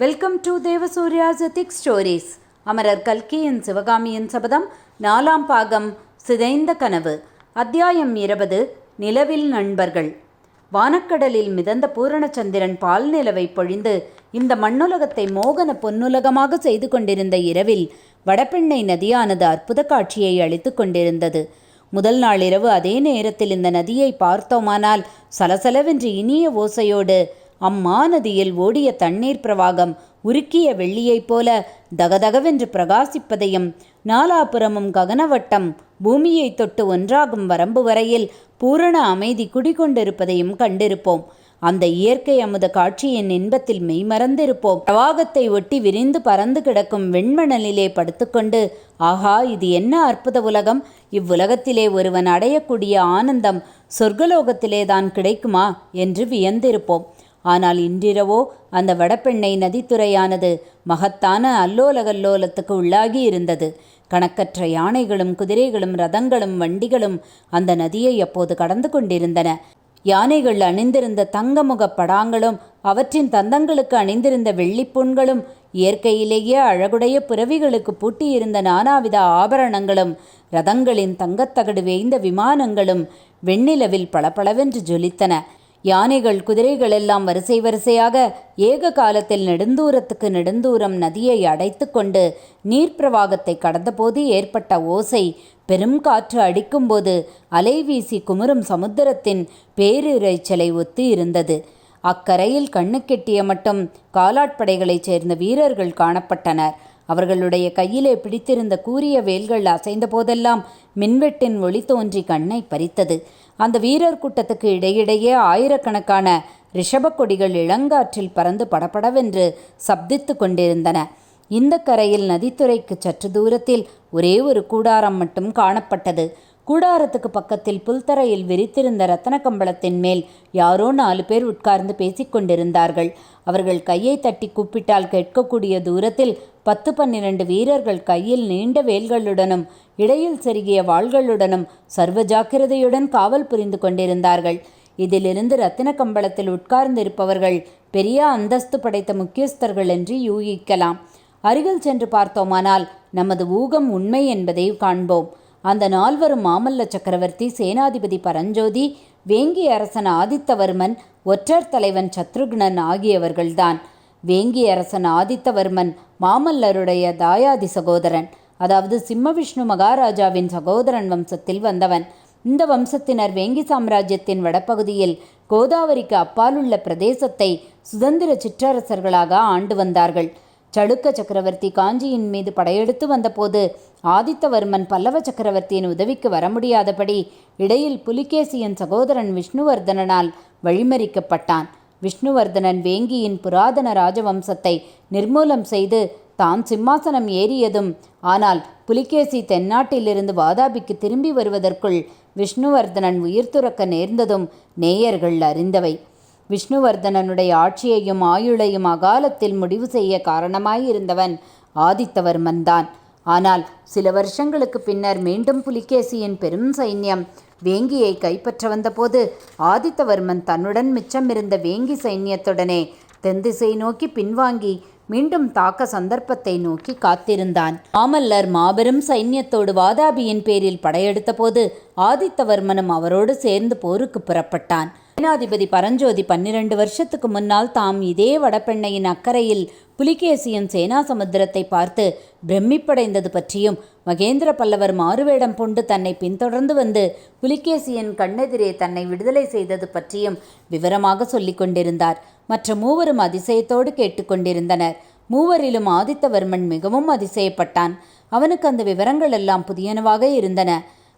Welcome to Devasurya's thick stories அமரர் கல்கியின் சிவகாமியின் சபதம் நாலாம் பாகம் சிதைந்த கனவு. அத்தியாயம் இருபது நிலவில் நண்பர்கள். வானக்கடலில் மிதந்த பூரணச்சந்திரன் பால் நிலவை பொழிந்து இந்த மண்ணுலகத்தை மோகன பொன்னுலகமாக செய்து கொண்டிருந்த இரவில் வடபெண்ணை நதியானது அற்புத காட்சியை அளித்து கொண்டிருந்தது. முதல் நாள் இரவு அதே நேரத்தில் இந்த நதியை பார்த்தோமானால் சலசலவென்று இனிய ஓசையோடு அம்மா நதியில் ஓடிய தண்ணீர் பிரவாகம் உருக்கிய வெள்ளியைப் போல தகதகவென்று பிரகாசிப்பதையும் நாலாபுறமும் ககனவட்டம் பூமியை தொட்டு ஒன்றாகும் வரம்பு வரையில் பூரண அமைதி குடிகொண்டிருப்பதையும் கண்டிருப்போம். அந்த இயற்கை அமுத காட்சியின் இன்பத்தில் மெய்மறந்திருப்போம். பிரவாகத்தை ஒட்டி விரிந்து பறந்து கிடக்கும் வெண்மணலிலே படுத்துக்கொண்டு ஆஹா இது என்ன அற்புத உலகம்? இவ்வுலகத்திலே ஒருவன் அடையக்கூடிய ஆனந்தம் சொர்க்கலோகத்திலே தான் கிடைக்குமா? என்று வியந்திருப்போம். ஆனால் இன்றிரவோ அந்த வடபெண்ணை நதித்துறையானது மகத்தான அல்லோலகல்லோலத்துக்கு உள்ளாகி இருந்தது. கணக்கற்ற யானைகளும் குதிரைகளும் ரதங்களும் வண்டிகளும் அந்த நதியை அப்போது கடந்து கொண்டிருந்தன. யானைகள் அணிந்திருந்த தங்கமுக படாங்களும் அவற்றின் தந்தங்களுக்கு அணிந்திருந்த வெள்ளிப்புண்களும் இயற்கையிலேயே அழகுடைய புறவிகளுக்கு பூட்டியிருந்த நானாவித ஆபரணங்களும் ரதங்களின் தங்கத்தகடு வேய்ந்த விமானங்களும் வெண்ணிலவில் பளபளவென்று ஜொலித்தன. யானைகள் குதிரைகள் எல்லாம் வரிசை வரிசையாக ஏக காலத்தில் நெடுந்தூரத்துக்கு நெடுந்தூரம் நதியை அடைத்து கொண்டு நீர்ப்பிரவாகத்தை கடந்தபோது ஏற்பட்ட ஓசை பெரும் காற்று அடிக்கும்போது அலை வீசி குமுறும் சமுத்திரத்தின் பேரிரைச்சலை ஒத்து இருந்தது. அக்கரையில் கண்ணுக்கெட்டிய மட்டும் காலாட்படைகளைச் சேர்ந்த வீரர்கள் காணப்பட்டனர். அவர்களுடைய கையிலே பிடித்திருந்த கூரிய வேல்கள் அசைந்த போதெல்லாம் மின்வெட்டின் ஒளி தோன்றி கண்ணை பறித்தது. அந்த வீரர் கூட்டத்துக்கு இடையிடையே ஆயிரக்கணக்கான ரிஷப கொடிகள் இளங்காற்றில் பறந்து படபடவென்று சப்தித்து கொண்டிருந்தன. இந்த கரையில் நதித்துறைக்கு சற்று தூரத்தில் ஒரே ஒரு கூடாரம் மட்டும் காணப்பட்டது. கூடாரத்துக்கு பக்கத்தில் புல்தரையில் விரித்திருந்த ரத்தன கம்பளத்தின் மேல் யாரோ நாலு பேர் உட்கார்ந்து பேசிக்கொண்டிருந்தார்கள் அவர்கள் கையை தட்டி கூப்பிட்டால் கேட்கக்கூடிய தூரத்தில் பத்து பன்னிரண்டு வீரர்கள் கையில் நீண்ட வேல்களுடனும் இடையில் செருகிய வாள்களுடனும் சர்வ ஜாக்கிரதையுடன் காவல் புரிந்து கொண்டிருந்தார்கள். இதிலிருந்து ரத்தின கம்பளத்தில் உட்கார்ந்திருப்பவர்கள் பெரிய அந்தஸ்து படைத்த முக்கியஸ்தர்கள் என்று யூகிக்கலாம். அருகில் சென்று பார்த்தோமானால் நமது ஊகம் உண்மை என்பதை காண்போம். அந்த நால்வரும் மாமல்ல சக்கரவர்த்தி சேனாதிபதி பரஞ்சோதி வேங்கி அரசன் ஆதித்தவர்மன் ஒற்றர் தலைவன் சத்ருக்னன் ஆகியவர்கள்தான். வேங்கி அரசன் ஆதித்தவர்மன் மாமல்லருடைய தாயாதி சகோதரன் அதாவது சிம்மவிஷ்ணு மகாராஜாவின் சகோதரன் வம்சத்தில் வந்தவன். இந்த வம்சத்தினர் வேங்கி சாம்ராஜ்யத்தின் வடபகுதியில் கோதாவரிக்கு அப்பாலுள்ள பிரதேசத்தை சுதந்திர சிற்றரசர்களாக ஆண்டு வந்தார்கள். சடுக்க சக்கரவர்த்தி காஞ்சியின் மீது படையெடுத்து வந்தபோது ஆதித்தவர்மன் பல்லவ சக்கரவர்த்தியின் உதவிக்கு வர முடியாதபடி இடையில் புலிகேசியின் சகோதரன் விஷ்ணுவர்தனனால் வழிமறிக்கப்பட்டான். விஷ்ணுவர்தனன் வேங்கியின் புராதன ராஜவம்சத்தை நிர்மூலம் செய்து தான் சிம்மாசனம் ஏறியதும் ஆனால் புலிகேசி தென்னாட்டிலிருந்து வாதாபிக்கு திரும்பி வருவதற்குள் விஷ்ணுவர்தனன் உயிர் துறக்க நேர்ந்ததும் நேயர்கள் அறிந்தவை. விஷ்ணுவர்தனனுடைய ஆட்சியையும் ஆயுளையும் அகாலத்தில் முடிவு செய்ய காரணமாயிருந்தவன் ஆதித்தவர்மன் தான். ஆனால் சில வருஷங்களுக்கு பின்னர் மீண்டும் புலிகேசியின் பெரும் சைன்யம் வேங்கியை கைப்பற்ற வந்தபோது ஆதித்தவர்மன் தன்னுடன் மிச்சமிருந்த வேங்கி சைன்யத்துடனே தென்திசை நோக்கி பின்வாங்கி மீண்டும் தாக்க சந்தர்ப்பத்தை நோக்கி காத்திருந்தான். மாமல்லர் மாபெரும் சைன்யத்தோடு வாதாபியின் பேரில் படையெடுத்தபோது ஆதித்தவர்மனும் அவரோடு சேர்ந்து போருக்கு புறப்பட்டான். சேனாதிபதி பரஞ்சோதி பன்னிரண்டு வருஷத்துக்கு முன்னால் தாம் இதே வடபெண்ணையின் அக்கறையில் புலிகேசியின் சேனா சமுத்திரத்தை பார்த்து பிரமிப்படைந்தது பற்றியும் மகேந்திர பல்லவர் மாறுவேடம் பூண்டு தன்னை பின்தொடர்ந்து வந்து புலிகேசியின் கண்ணெதிரே தன்னை விடுதலை செய்தது பற்றியும் விவரமாக சொல்லிக் கொண்டிருந்தார். மற்ற மூவரும் அதிசயத்தோடு கேட்டுக்கொண்டிருந்தனர் மூவரிலும் ஆதித்தவர்மன் மிகவும் அதிசயப்பட்டான். அவனுக்கு அந்த விவரங்கள் எல்லாம் புதியனவாக இருந்தன.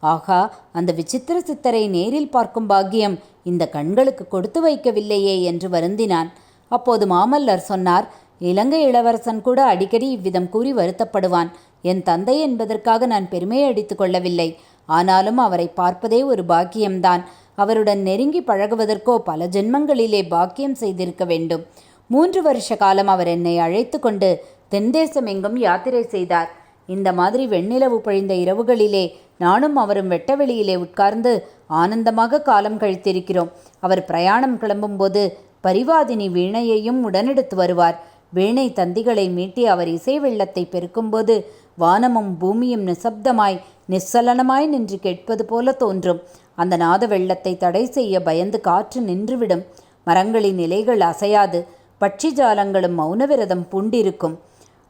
ஆகா அந்த விசித்திர சித்தரை நேரில் பார்க்கும் பாக்கியம் இந்த கண்களுக்கு கொடுத்து வைக்கவில்லையே என்று வருந்தினான். அப்போது மாமல்லர் சொன்னார் இலங்கை இளவரசன் கூட அடிக்கடி இவ்விதம் கூறி வருத்தப்படுவான். என் தந்தை என்பதற்காக நான் பெருமை அடித்து கொள்ளவில்லை. ஆனாலும் அவரை பார்ப்பதே ஒரு பாக்கியம்தான். அவருடன் நெருங்கி பழகுவதற்கோ பல ஜென்மங்களிலே பாக்கியம் செய்திருக்க வேண்டும். மூன்று வருஷ காலம் அவர் என்னை அழைத்து கொண்டு தென்தேசம் எங்கும் யாத்திரை செய்தார். இந்த மாதிரி வெண்ணிலவு பொழிந்த இரவுகளிலே நானும் அவரும் வெட்டவெளியிலே உட்கார்ந்து ஆனந்தமாக காலம் கழித்திருக்கிறோம். அவர் பிரயாணம் கிளம்பும்போது பரிவாதினி வீணையையும் உடனெடுத்து வருவார். வீணை தந்திகளை மீட்டி அவர் இசை வெள்ளத்தை பெருக்கும்போது வானமும் பூமியும் நிசப்தமாய் நிச்சலனமாய் நின்று கேட்பது போல தோன்றும். அந்த நாத வெள்ளத்தை தடை செய்ய பயந்து காற்று நின்றுவிடும். மரங்களின் இலைகள் அசையாது. பட்சி ஜாலங்களும் மௌனவிரதம் பூண்டிருக்கும்.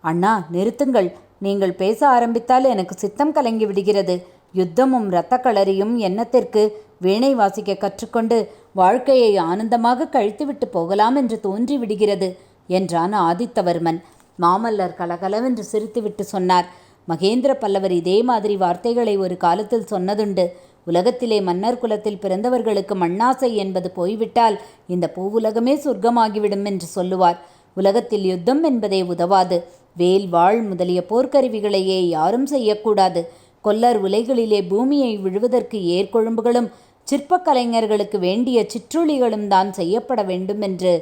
அண்ணா நிறுத்துங்கள். நீங்கள் பேச ஆரம்பித்தால் எனக்கு சித்தம் கலங்கி விடுகிறது. யுத்தமும் இரத்தக்களரியும் எண்ணத்திற்கு வீணை வாசிக்க கற்றுக்கொண்டு வாழ்க்கையை ஆனந்தமாக கழித்துவிட்டு போகலாம் என்று தோன்றிவிடுகிறது என்றான் ஆதித்தவர்மன். மாமல்லர் கலகலவென்று சிரித்துவிட்டு சொன்னார். மகேந்திர பல்லவர் இதே மாதிரி வார்த்தைகளை ஒரு காலத்தில் சொன்னதுண்டு. உலகத்திலே மன்னர் குலத்தில் பிறந்தவர்களுக்கு மண்ணாசை என்பது போய்விட்டால் இந்த பூவுலகமே சொர்க்கமாகிவிடும் என்று சொல்லுவார். உலகத்தில் யுத்தம் என்பதே உதவாது. வேல் வாழ் முதலிய போர்க்கருவிகளையே யாரும் செய்யக்கூடாது. கொல்லர் உலைகளிலே பூமியை விழுவதற்கு ஏற்கொழும்புகளும் சிற்பக்கலைஞர்களுக்கு வேண்டிய சிற்றுளிகளும் தான் செய்யப்பட வேண்டும் என்று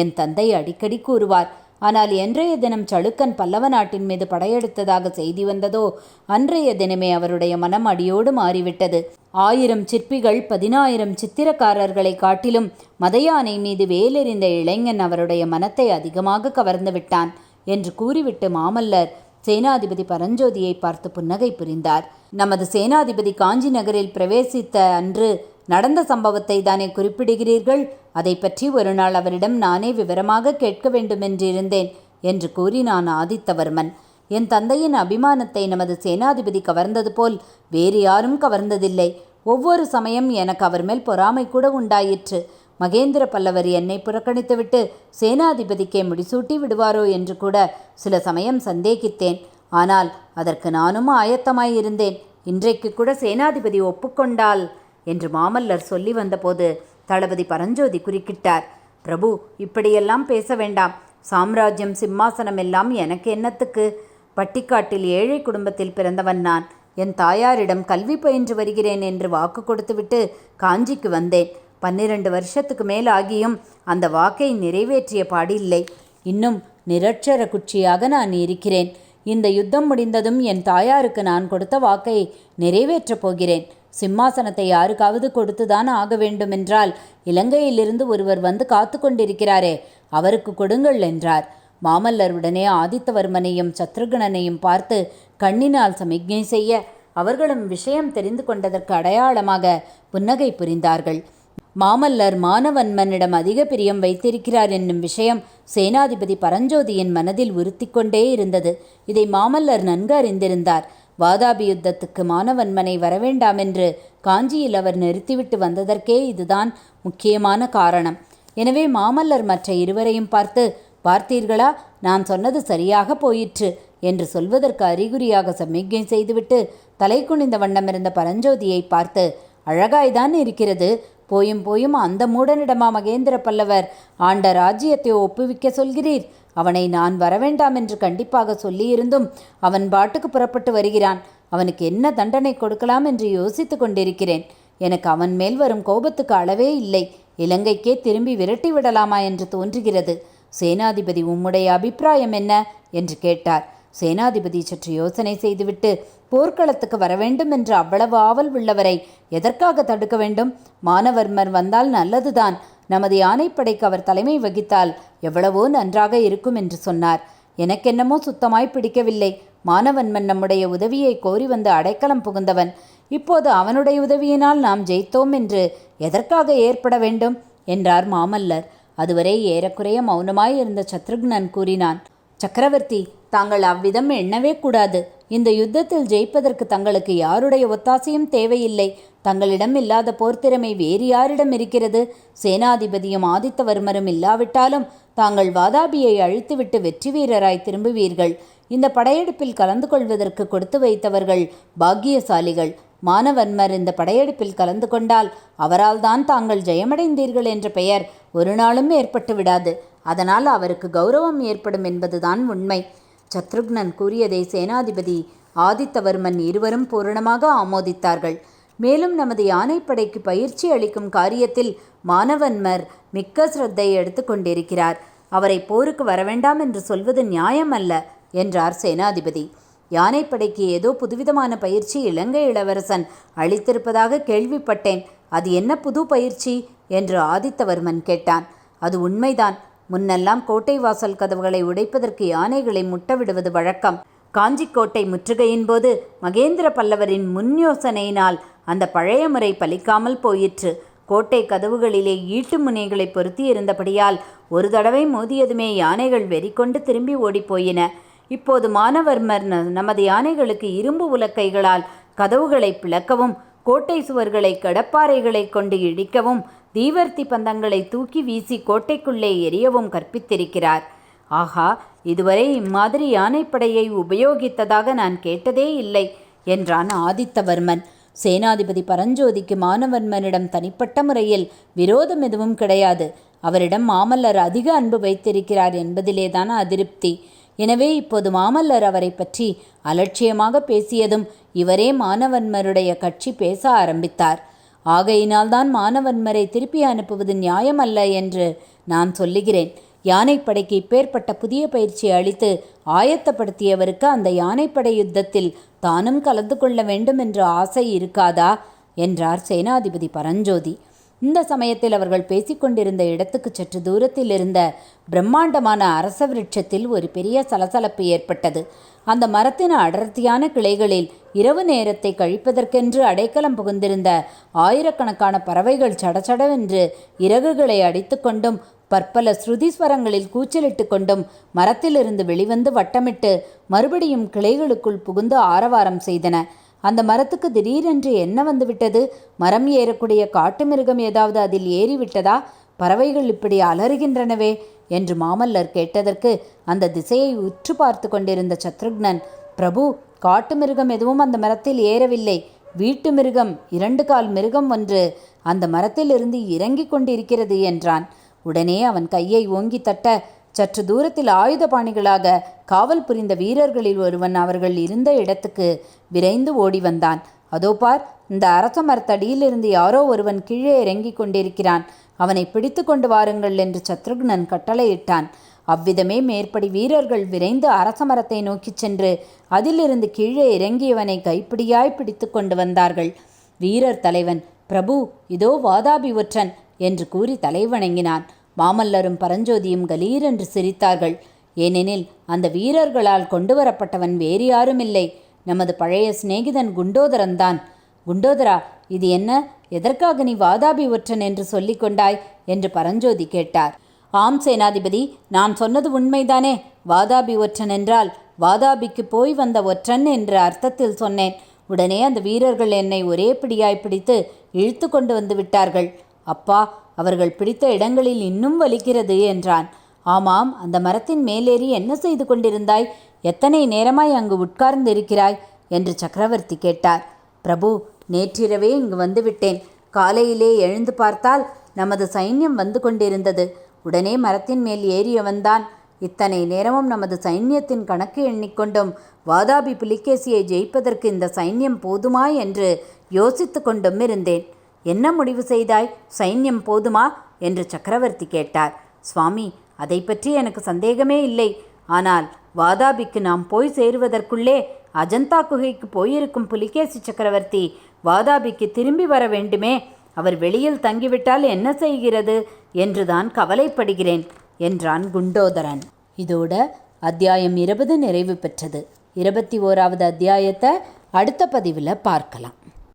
என் தந்தை அடிக்கடி கூறுவார். ஆனால் என்றைய தினம் சளுக்கன் பல்லவ நாட்டின் மீது படையெடுத்ததாக செய்தி வந்ததோ அன்றைய தினமே அவருடைய மனம் அடியோடு மாறிவிட்டது. ஆயிரம் சிற்பிகள் பதினாயிரம் சித்திரக்காரர்களை காட்டிலும் மதையானை மீது வேலெறிந்த இளைஞன் அவருடைய மனத்தை அதிகமாக கவர்ந்து விட்டான் என்று கூறிவிட்டு மாமல்லர் சேனாதிபதி பரஞ்சோதியை பார்த்து புன்னகை புரிந்தார். நமது சேனாதிபதி காஞ்சி நகரில் பிரவேசித்த அன்று நடந்த சம்பவத்தை தானே குறிப்பிடுகிறீர்கள்? அதை பற்றி ஒரு நாள் அவரிடம் நானே விவரமாக கேட்க வேண்டுமென்றிருந்தேன் என்று கூறினான் ஆதித்தவர்மன். என் தந்தையின் அபிமானத்தை நமது சேனாதிபதி கவர்ந்தது போல் வேறு யாரும் கவர்ந்ததில்லை. ஒவ்வொரு சமயம் எனக்கு அவர் மேல் பொறாமை கூட உண்டாயிற்று. மகேந்திர பல்லவர் என்னை புறக்கணித்துவிட்டு சேனாதிபதிக்கே முடிசூட்டி விடுவாரோ என்று கூட சில சமயம் சந்தேகித்தேன். ஆனால் அதற்கு நானும் ஆயத்தமாயிருந்தேன். இன்றைக்கு கூட சேனாதிபதி ஒப்புக்கொண்டால் என்று மாமல்லர் சொல்லி வந்தபோது தளபதி பரஞ்சோதி குறுக்கிட்டார். பிரபு இப்படியெல்லாம் பேச வேண்டாம். சாம்ராஜ்யம் சிம்மாசனம் எல்லாம் எனக்கு என்னத்துக்கு? பட்டிக்காட்டில் ஏழை குடும்பத்தில் பிறந்தவன் நான். என் தாயாரிடம் கல்வி பயின்று வருகிறேன் என்று வாக்கு கொடுத்துவிட்டு காஞ்சிக்கு வந்தேன். பன்னிரண்டு வருஷத்துக்கு மேல் ஆகியும் அந்த வாக்கை நிறைவேற்றிய பாடில்லை. இன்னும் நிரட்சர குச்சியாக நான் இருக்கிறேன். இந்த யுத்தம் முடிந்ததும் என் தாயாருக்கு நான் கொடுத்த வாக்கை நிறைவேற்றப் போகிறேன். சிம்மாசனத்தை யாருக்காவது கொடுத்துதான் ஆக வேண்டுமென்றால் இலங்கையிலிருந்து ஒருவர் வந்து காத்து கொண்டிருக்கிறாரே அவருக்கு கொடுங்கள் என்றார். மாமல்லர் உடனே ஆதித்தவர்மனையும் சத்ருகணனையும் பார்த்து கண்ணினால் சமிக்ஞை செய்ய. அவர்களும் விஷயம் தெரிந்து கொண்டதற்கு அடையாளமாக புன்னகை புரிந்தார்கள். மாமல்லர் மானவன்மனிடம் அதிக பிரியம் வைத்திருக்கிறார் என்னும் விஷயம் சேனாதிபதி பரஞ்சோதியின் மனதில் உறுத்தி கொண்டே இருந்தது. இதை மாமல்லர் நன்கு அறிந்திருந்தார். வாதாபி யுத்தத்துக்கு மானவன்மனை வரவேண்டாம் என்று காஞ்சியில் அவர் நிறுத்திவிட்டு வந்ததற்கே இதுதான் முக்கியமான காரணம். எனவே மாமல்லர் மற்ற இருவரையும் பார்த்து பார்த்தீர்களா நான் சொன்னது சரியாக போயிற்று என்று சொல்வதற்கு அறிகுறியாக சமிக்ஞை செய்துவிட்டு தலை குனிந்த வண்ணமிருந்த பரஞ்சோதியை பார்த்து அழகாய்தான் இருக்கிறது. போயும் போயும் அந்த மூடனிடமா மகேந்திர பல்லவர் ஆண்ட ராஜ்யத்தை ஒப்புவிக்க சொல்கிறீர். அவனை நான் வரவேண்டாம் என்று கண்டிப்பாக சொல்லியிருந்தும் அவன் பாட்டுக்கு புறப்பட்டு வருகிறான். அவனுக்கு என்ன தண்டனை கொடுக்கலாம் என்று யோசித்து கொண்டிருக்கிறேன். எனக்கு அவன் மேல் வரும் கோபத்துக்கு அளவே இல்லை. இலங்கைக்கே திரும்பி விரட்டி விடலாமா என்று தோன்றுகிறது. சேனாதிபதி உம்முடைய அபிப்பிராயம் என்ன? என்று கேட்டார். சேனாதிபதி சற்று யோசனை செய்துவிட்டு போர்க்களத்துக்கு வர வேண்டும் என்று அவ்வளவு ஆவல் உள்ளவரை எதற்காக தடுக்க வேண்டும்? மானவர்மர் வந்தால் நல்லதுதான். நமது யானைப்படைக்கு அவர் தலைமை வகித்தால் எவ்வளவோ நன்றாக இருக்கும் என்று சொன்னார். எனக்கென்னமோ சுத்தமாய் பிடிக்கவில்லை. மானவன்மன் நம்முடைய உதவியை கோரி வந்து அடைக்கலம் புகுந்தவன். இப்போது அவனுடைய உதவியினால் நாம் ஜெயித்தோம் என்று எதற்காக ஏற்பட வேண்டும்? என்றார் மாமல்லர். அதுவரை ஏறக்குறைய மௌனமாய் இருந்த சத்ருக்னன் கூறினான் சக்கரவர்த்தி தாங்கள் அவ்விதம் எண்ணவே கூடாது. இந்த யுத்தத்தில் ஜெயிப்பதற்கு தங்களுக்கு யாருடைய ஒத்தாசையும் தேவையில்லை. தங்களிடம் இல்லாத போர்த்திறமை வேறு யாரிடம் இருக்கிறது? சேனாதிபதியும் ஆதித்தவர்மரும் இல்லாவிட்டாலும் தாங்கள் வாதாபியை அழித்துவிட்டு வெற்றி வீரராய் திரும்புவீர்கள். இந்த படையெடுப்பில் கலந்து கொள்வதற்கு கொடுத்து வைத்தவர்கள் பாக்கியசாலிகள். மானவன்மர் இந்த படையெடுப்பில் கலந்து கொண்டால் அவரால் தான் தாங்கள் ஜெயமடைந்தீர்கள் என்ற பெயர் ஒரு நாளும் ஏற்பட்டு விடாது. அதனால் அவருக்கு கௌரவம் ஏற்படும் என்பதுதான் உண்மை. சத்ருக்னன் கூறியதை சேனாதிபதி ஆதித்தவர்மன் இருவரும் பூரணமாக ஆமோதித்தார்கள். மேலும் நமது யானைப்படைக்கு பயிற்சி அளிக்கும் காரியத்தில் மாணவன்மர் மிக்க சிரத்தை எடுத்துக்கொண்டிருக்கிறார் அவரை போருக்கு வரவேண்டாம் என்று சொல்வது நியாயம் அல்ல என்றார் சேனாதிபதி. யானைப்படைக்கு ஏதோ புதுவிதமான பயிற்சி இலங்கை இளவரசன் அளித்திருப்பதாக கேள்விப்பட்டேன். அது என்ன புது பயிற்சி? என்று ஆதித்தவர்மன் கேட்டான். அது உண்மைதான். முன்னெல்லாம் கோட்டை வாசல் கதவுகளை உடைப்பதற்கு யானைகளை முட்டவிடுவது வழக்கம். காஞ்சிக்கோட்டை முற்றுகையின் போது மகேந்திர பல்லவரின் முன் யோசனையினால் அந்த பழைய முறை பலிக்காமல் போயிற்று. கோட்டை கதவுகளிலே ஈட்டு முனைகளை பொருத்தி இருந்தபடியால் ஒரு தடவை மோதியதுமே யானைகள் வெறிக்கொண்டு திரும்பி ஓடிப்போயின. இப்போது மானவர்மர் நமது யானைகளுக்கு இரும்பு உலக்கைகளால் கதவுகளை பிளக்கவும் கோட்டை சுவர்களை கடப்பாறைகளை கொண்டு இடிக்கவும் தீவர்த்தி பந்தங்களை தூக்கி வீசி கோட்டைக்குள்ளே எரியவும் கற்பித்திருக்கிறார். ஆஹா இதுவரை இம்மாதிரி யானைப்படையை உபயோகித்ததாக நான் கேட்டதே இல்லை என்றான் ஆதித்தவர்மன். சேனாதிபதி பரஞ்சோதிக்கு மானவர்மனிடம் தனிப்பட்ட முறையில் விரோதம் எதுவும் கிடையாது. அவரிடம் மாமல்லர் அதிக அன்பு வைத்திருக்கிறார் என்பதிலேதான் அதிருப்தி. எனவே இப்போது மாமல்லர் அவரை பற்றி அலட்சியமாக பேசியதும் இவரே மானவன்மருடைய கட்சி பேச ஆரம்பித்தார். ஆகையினால்தான் மானவன்மரை திருப்பி அனுப்புவது நியாயமல்ல என்று நான் சொல்லுகிறேன். யானைப்படைக்கு இப்பேற்பட்ட புதிய பயிற்சி அளித்து ஆயத்தப்படுத்தியவருக்கு அந்த யானைப்படை யுத்தத்தில் தானும் கலந்து கொள்ள வேண்டும் என்ற ஆசை இருக்காதா? என்றார் சேனாதிபதி பரஞ்சோதி. இந்த சமயத்தில் அவர்கள் பேசிக்கொண்டிருந்த இடத்துக்கு சற்று தூரத்தில் இருந்த பிரம்மாண்டமான அரச விருட்சத்தில் ஒரு பெரிய சலசலப்பு ஏற்பட்டது. அந்த மரத்தின் அடர்த்தியான கிளைகளில் இரவு நேரத்தை கழிப்பதற்கென்று அடைக்கலம் புகுந்திருந்த ஆயிரக்கணக்கான பறவைகள் சடச்சடவென்று இறகுகளை அடித்துக்கொண்டும் பற்பல ஸ்ருதிஸ்வரங்களில் கூச்சலிட்டு கொண்டும் மரத்திலிருந்து வெளிவந்து வட்டமிட்டு மறுபடியும் கிளைகளுக்குள் புகுந்து ஆரவாரம் செய்தன. அந்த மரத்துக்கு திடீரென்று என்ன வந்துவிட்டது? மரம் ஏறக்கூடிய காட்டு மிருகம் ஏதாவது அதில் ஏறிவிட்டதா? பறவைகள் இப்படி அலறுகின்றனவே என்று மாமல்லர் கேட்டதற்கு அந்த திசையை உற்று பார்த்து கொண்டிருந்த சத்ருக்னன் பிரபு காட்டு மிருகம் எதுவும் அந்த மரத்தில் ஏறவில்லை. வீட்டு மிருகம் இரண்டு கால் மிருகம் ஒன்று அந்த மரத்திலிருந்து இறங்கிக் கொண்டிருக்கிறது என்றான். உடனே அவன் கையை ஓங்கி தட்ட சற்று தூரத்தில் ஆயுதபாணிகளாக காவல் புரிந்த வீரர்களில் ஒருவன் அவர்கள் இருந்த இடத்துக்கு விரைந்து ஓடி வந்தான். அதோ பார் இந்த அரச மரத்தடியிலிருந்து யாரோ ஒருவன் கீழே இறங்கிக் கொண்டிருக்கிறான். அவனை பிடித்து கொண்டு வாருங்கள் என்று சத்ருக்னன் கட்டளையிட்டான். அவ்விதமே மேற்படி வீரர்கள் விரைந்து அரச மரத்தை நோக்கிச் சென்று அதிலிருந்து கீழே இறங்கியவனை கைப்பிடியாய் பிடித்து கொண்டு வந்தார்கள். வீரர் தலைவன் பிரபு இதோ வாதாபி ஒற்றன் என்று கூறி தலைவணங்கினான். மாமல்லரும் பரஞ்சோதியும் கலீரென்று சிரித்தார்கள். ஏனெனில் அந்த வீரர்களால் கொண்டு வரப்பட்டவன் வேறு யாருமில்லை. நமது பழைய சிநேகிதன் குண்டோதரன்தான். குண்டோதரா இது என்ன? எதற்காக நீ வாதாபி ஒற்றன் என்று சொல்லிக் கொண்டாய்? என்று பரஞ்சோதி கேட்டார். ஆம் சேனாதிபதி நான் சொன்னது உண்மைதானே? வாதாபி ஒற்றன் என்றால் வாதாபிக்கு போய் வந்த ஒற்றன் என்ற அர்த்தத்தில் சொன்னேன். உடனே அந்த வீரர்கள் என்னை ஒரே பிடியாய் பிடித்து இழுத்து கொண்டு வந்து விட்டார்கள். அப்பா அவர்கள் பிடித்த இடங்களில் இன்னும் வலிக்கிறது என்றான். ஆமாம் அந்த மரத்தின் மேலேறி என்ன செய்து கொண்டிருந்தாய்? எத்தனை நேரமாய் அங்கு உட்கார்ந்து இருக்கிறாய் என்று சக்கரவர்த்தி கேட்டார். பிரபு நேற்றிரவே இங்கு வந்துவிட்டேன். காலையிலே எழுந்து பார்த்தால் நமது சைன்யம் வந்து கொண்டிருந்தது. உடனே மரத்தின் மேல் ஏறியவன்தான். இத்தனை நேரமும் நமது சைன்யத்தின் கணக்கு எண்ணிக்கொண்டும் வாதாபி புலிகேசியை ஜெயிப்பதற்கு இந்த சைன்யம் போதுமா என்று யோசித்து கொண்டும் இருந்தேன். என்ன முடிவு செய்தாய்? சைன்யம் போதுமா? என்று சக்கரவர்த்தி கேட்டார். சுவாமி அதை பற்றி எனக்கு சந்தேகமே இல்லை. ஆனால் வாதாபிக்கு நாம் போய் சேருவதற்குள்ளே அஜந்தா குகைக்கு போயிருக்கும் புலிகேசி சக்கரவர்த்தி வாதாபிக்கு திரும்பி வர வேண்டுமே? அவர் வெளியில் தங்கிவிட்டால் என்ன செய்கிறது? என்றுதான் கவலைப்படுகிறேன் என்றான் குண்டோதரன். இதோட அத்தியாயம் இருபது நிறைவு பெற்றது. இருபத்தி ஓராவது அத்தியாயத்தை அடுத்த பதிவில் பார்க்கலாம்.